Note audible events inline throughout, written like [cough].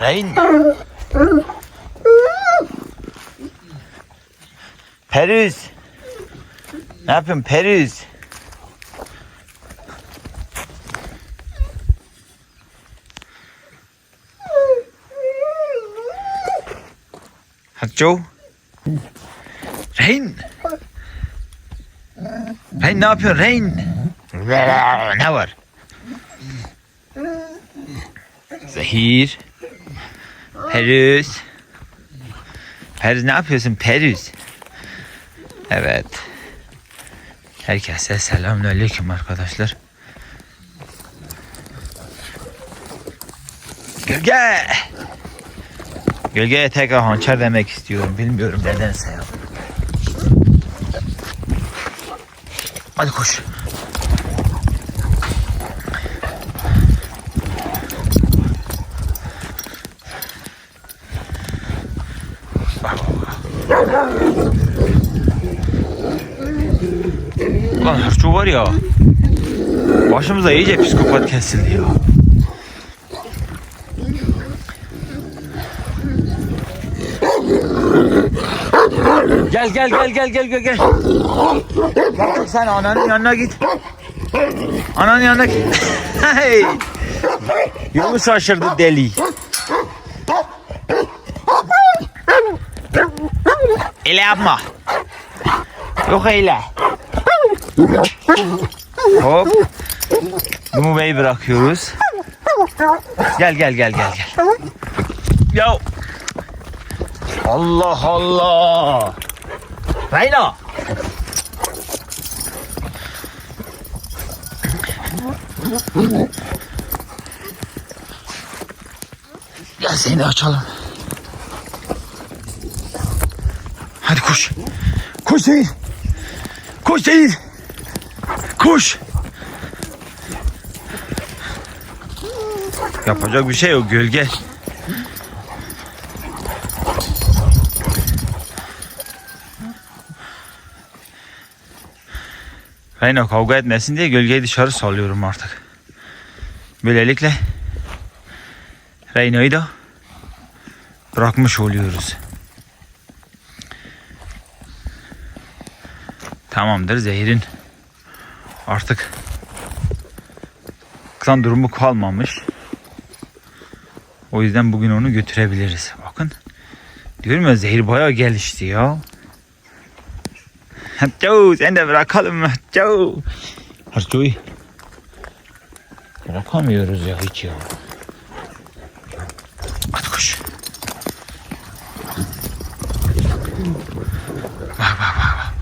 Reyn. Perüz. Ne yapıyorsun Perüz? Hacho. Reyn. Reyn ne yapıyorsun Reyn? Ne var? Zehir. Perüz. Perüz ne yapıyorsun Perüz? Evet. Herkese selamünaleyküm arkadaşlar. Gölge. Gölgeye tekrar hançer demek istiyorum. Bilmiyorum nedense ya. Hadi koş. Ulan hırçı var ya. Başımıza iyice psikopat kesildi ya. Gel gel gel gel gel gel. Gel sen ananın yanına git. Ananın yanına git. hey. Yolu şaşırdı deli. Öyle yapma. Yok öyle. Hop. Dumu Bey'i bırakıyoruz. Gel gel gel gel gel. Ya. Allah Allah. Reyna. Gel seni açalım. Hadi koş. Koş Seyir. Koş Seyir. Koş. Yapacak bir şey yok gölge. Reyna kavga etmesin diye gölgeyi dışarı salıyorum artık. Böylelikle Reyna'yı da bırakmış oluyoruz. Tamamdır zehirin artık kan durumu kalmamış. O yüzden bugün onu götürebiliriz. Bakın. Diyorum ya zehir bayağı gelişti ya. [laughs] Joe sen de bırakalım? Joe. Joe. Bırakamıyoruz ya hiç ya. Hadi koş. Bak bak bak. bak.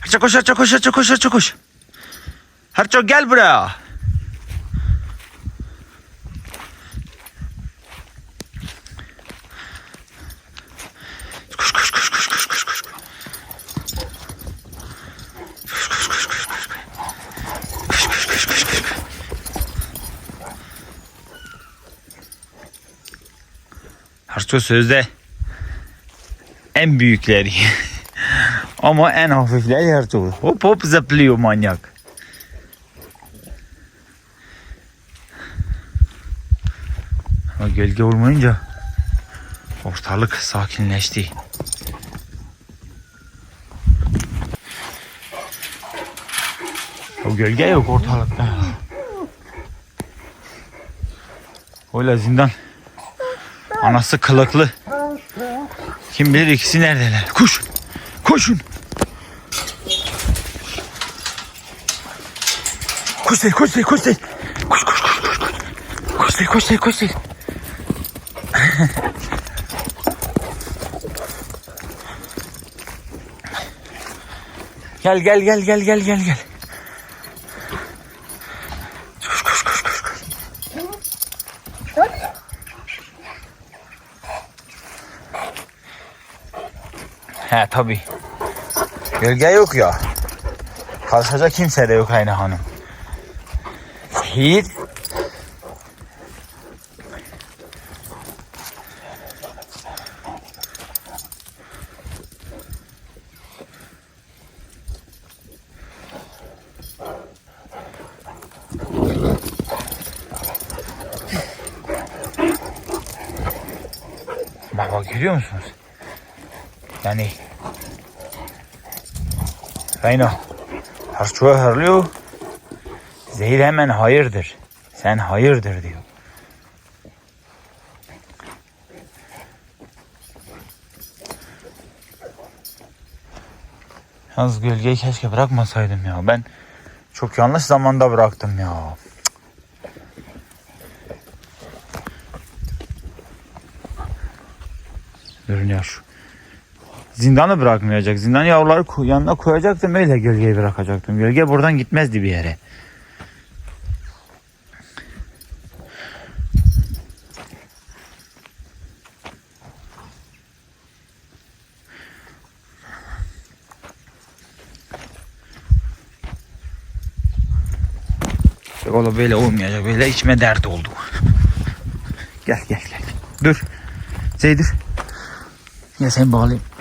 Harço koş harço koş harço koş harço koş. Harço gel buraya. Harço sözde en büyükleri. Ama en hafifleri Harço. Hop hop zıplıyor manyak. Ama gölge olmayınca ortalık sakinleşti. O gölge yok ortalıkta. Öyle zindan. Anası kılıklı. Kim bilir ikisi neredeler. Koş. Koşun. Koş koş koş. Koş, koş, koş, koş, koş. Koş koş koş değil. [laughs] Gel gel gel gel gel gel gel. Koş koş koş koş koş. He tabi. Gölge yok ya. Karışacak kimse de yok aynı hanım. Zehir. Bak bak görüyor musunuz? Yani Reyna harçuğa hırlıyor. Zehir hemen hayırdır. Sen hayırdır diyor. Yalnız gölgeyi keşke bırakmasaydım ya. Ben çok yanlış zamanda bıraktım ya. Durun ya şu. Zindanı bırakmayacak. Zindan yavruları yanına koyacaktım öyle gölgeyi bırakacaktım. Gölge buradan gitmezdi bir yere. Yok oğlum böyle olmayacak. Böyle içime dert oldu. [laughs] Gel gel gel. Dur. Zeydir. Gel seni bağlayayım.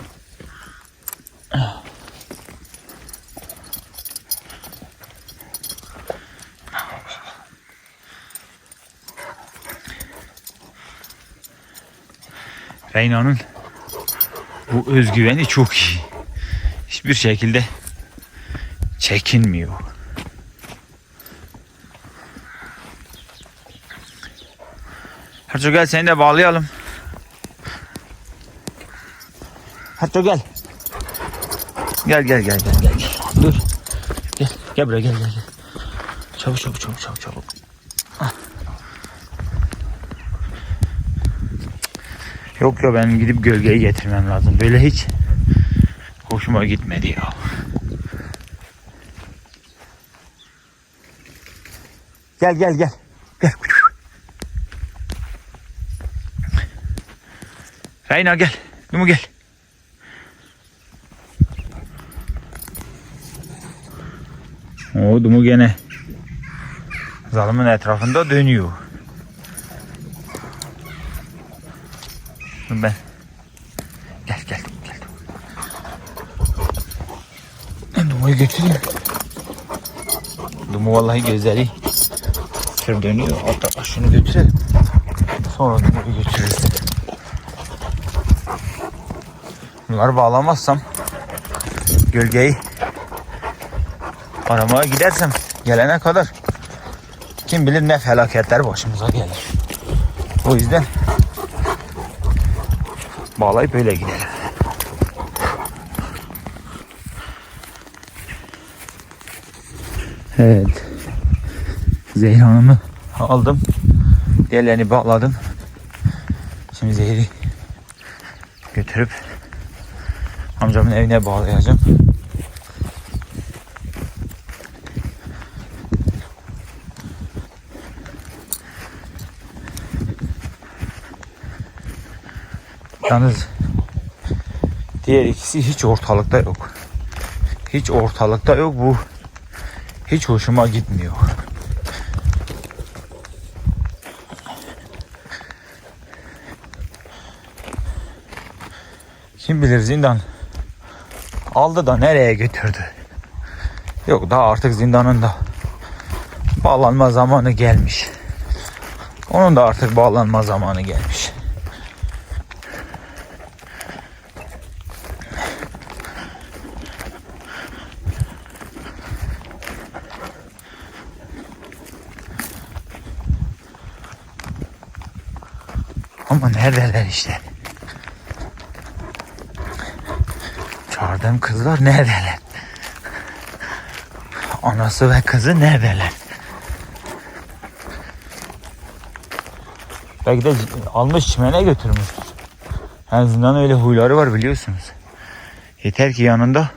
Reyna'nın bu özgüveni çok iyi. Hiçbir şekilde çekinmiyor. Harco gel seni de bağlayalım. Harco gel. Gel gel gel gel gel. Dur. Gel gel buraya gel gel gel. Çabuk çabuk çabuk çabuk çabuk. Ah. Yok ya benim gidip gölgeyi getirmem lazım. Böyle hiç hoşuma gitmedi ya. Gel gel gel. Gel. Reyna gel. Dumu gel. O Dumu gene zalımın etrafında dönüyor. Ben. Gel gel gel. Ben Dumu'yu götüreyim. Dumu vallahi gözleri kır dönüyor. Hatta şunu götürelim. Sonra Dumu'yu götürürüz. Bunları bağlamazsam gölgeyi aramaya gidersem gelene kadar kim bilir ne felaketler başımıza gelir. O yüzden bağlayıp öyle gidelim. Evet. Zehir Hanım'ı aldım. Diğerlerini bağladım. Şimdi Zehir'i götürüp amcamın evine bağlayacağım. Yalnız diğer ikisi hiç ortalıkta yok. Hiç ortalıkta yok bu. Hiç hoşuma gitmiyor. Kim bilir zindan aldı da nereye götürdü. Yok daha artık zindanın da bağlanma zamanı gelmiş. Onun da artık bağlanma zamanı gelmiş. Neredeler işte. Çağırdığım kızlar neredeler? Anası ve kızı neredeler? Belki de almış çimene götürmüş. En azından öyle huyları var biliyorsunuz. Yeter ki yanında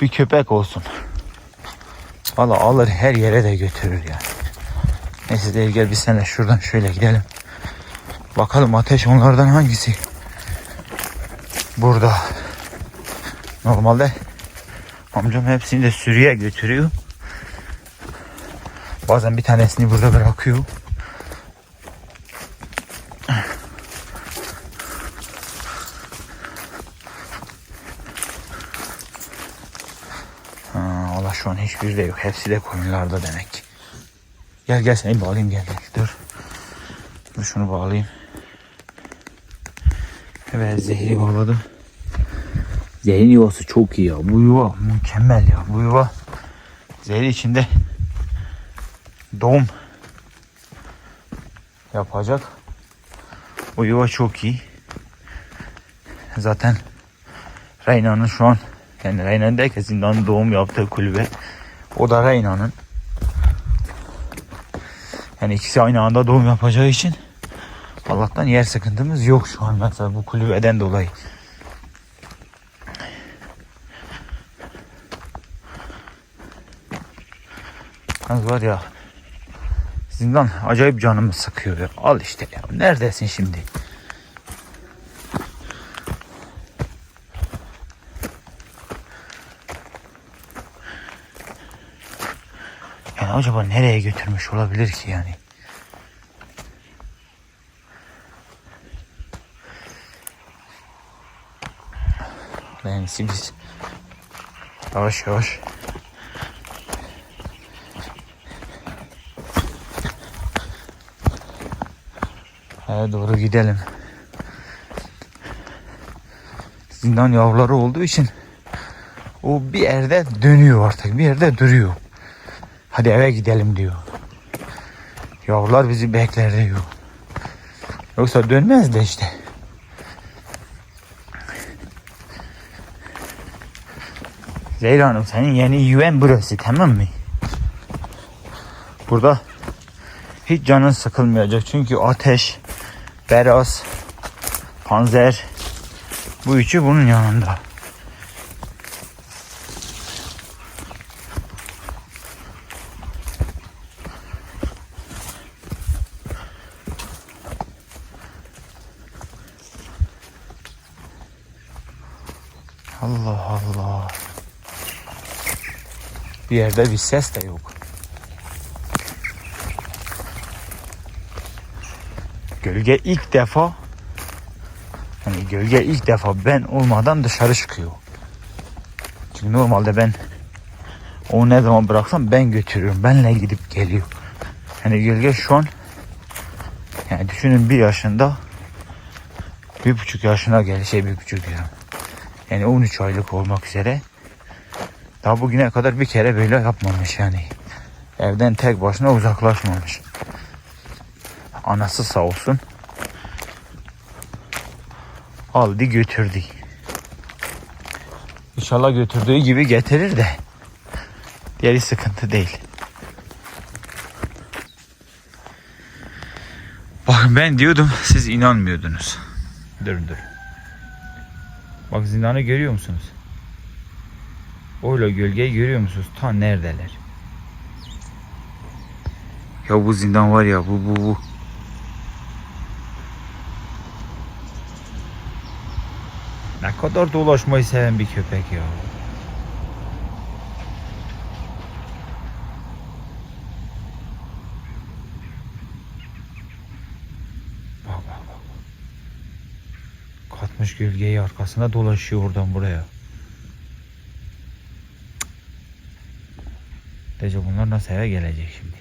bir köpek olsun. Valla alır her yere de götürür yani. Neyse değil gel biz seninle şuradan şöyle gidelim. Bakalım ateş onlardan hangisi? Burada. Normalde amcam hepsini de sürüye götürüyor. Bazen bir tanesini burada bırakıyor. Allah şu an hiçbiri de yok. Hepsi de koyunlarda demek. Gel gel seni bağlayayım gel gel. Dur. Dur şunu bağlayayım. Evet zehri kovaladım. Zehrin yuvası çok iyi ya. Bu yuva mükemmel ya. Bu yuva zehri içinde doğum yapacak. Bu yuva çok iyi. Zaten Reyna'nın şu an yani Reyna'nın derken zindanın doğum yaptığı kulübe o da Reyna'nın. Yani ikisi aynı anda doğum yapacağı için Allah'tan yer sıkıntımız yok şu an mesela bu kulübeden dolayı. Az var ya zindan acayip canımı sıkıyor ya. Al işte ya. Neredesin şimdi? Yani acaba nereye götürmüş olabilir ki yani? Biz yavaş yavaş Eve doğru gidelim. Zindan yavruları olduğu için o bir yerde dönüyor artık. Bir yerde duruyor. Hadi eve gidelim diyor. Yavrular bizi bekler diyor. Yoksa dönmez de işte. Zeyra Hanım senin yeni yuven burası tamam mı? Burada hiç canın sıkılmayacak çünkü ateş, beraz, panzer bu üçü bunun yanında. Allah Allah. Bir yerde bir ses de yok. Gölge ilk defa hani gölge ilk defa ben olmadan dışarı çıkıyor. Çünkü normalde ben onu ne zaman bıraksam ben götürüyorum. Benle gidip geliyor. Yani gölge şu an yani düşünün bir yaşında bir buçuk yaşına gel bir buçuk diyorum. Yani 13 aylık olmak üzere. Daha bugüne kadar bir kere böyle yapmamış yani. Evden tek başına uzaklaşmamış. Anası sağ olsun. Aldı götürdü. İnşallah götürdüğü gibi getirir de. Diğeri sıkıntı değil. Bakın ben diyordum siz inanmıyordunuz. Dur dur. Bak zindanı görüyor musunuz? Oyla gölgeyi görüyor musunuz? Ta neredeler? Ya bu zindan var ya bu bu bu. Ne kadar dolaşmayı seven bir köpek ya. Bak bak bak. Katmış gölgeyi arkasına dolaşıyor oradan buraya. Dece bunlar nasıl eve gelecek şimdi?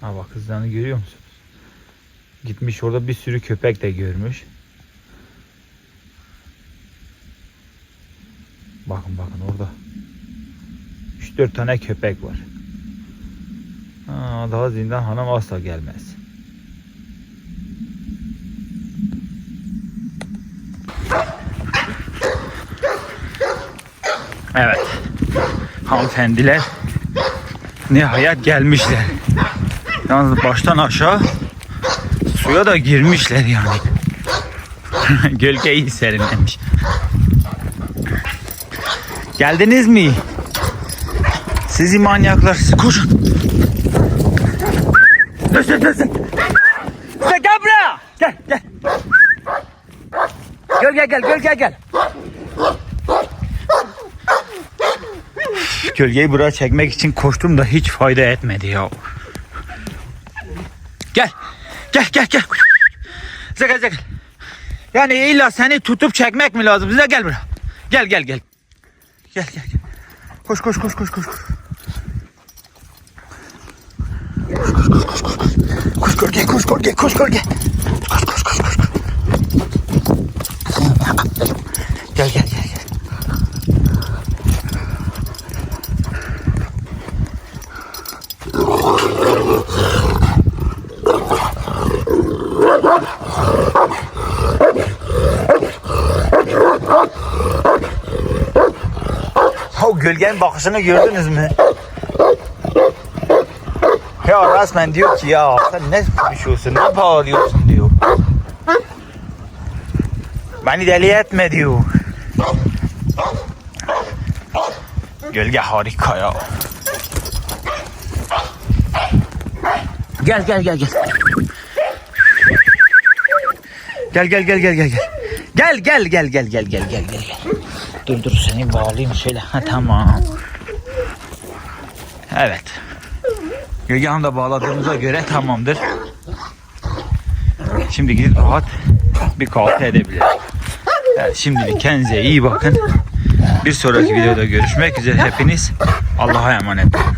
Ha bak kızlarını görüyor musunuz? Gitmiş orada bir sürü köpek de görmüş. Bakın bakın orada. 3-4 tane köpek var. Ha, daha zindan hanım asla gelmez. Evet. Hanımefendiler nihayet gelmişler. Yalnız baştan aşağı suya da girmişler yani. [laughs] Gölge iyi serinlemiş. Geldiniz mi? Sizi manyaklar. Koşun. Dönsün. Sen gel buraya. Gel gel. Gel gel gel gel gel Gölgeyi buraya çekmek için koştum da hiç fayda etmedi ya. Gel. Gel gel gel. Zeka zeka. Yani illa seni tutup çekmek mi lazım? Bize gel buraya. Gel gel gel. Gel gel gel. Koş koş koş koş koş. koş. Koş koş gölge koş gölge. Koş koş koş koş. Aferin. Gel gel gel gel. O gölgenin bakışını gördünüz mü? Ya resmen diyor ki ya sen ne konuşuyorsun, ne bağırıyorsun diyor. Beni deli etme diyor. Gölge harika ya. Gel gel gel gel. Gel gel gel gel gel gel. Gel gel gel gel gel gel gel gel. Dur dur seni bağlayayım şöyle. Ha tamam. Evet. Gölgehan'ı da bağladığımıza göre tamamdır. Şimdi gidip rahat bir kahvaltı edebiliriz. Evet, şimdilik kendinize iyi bakın. Bir sonraki videoda görüşmek üzere. Hepiniz Allah'a emanet olun.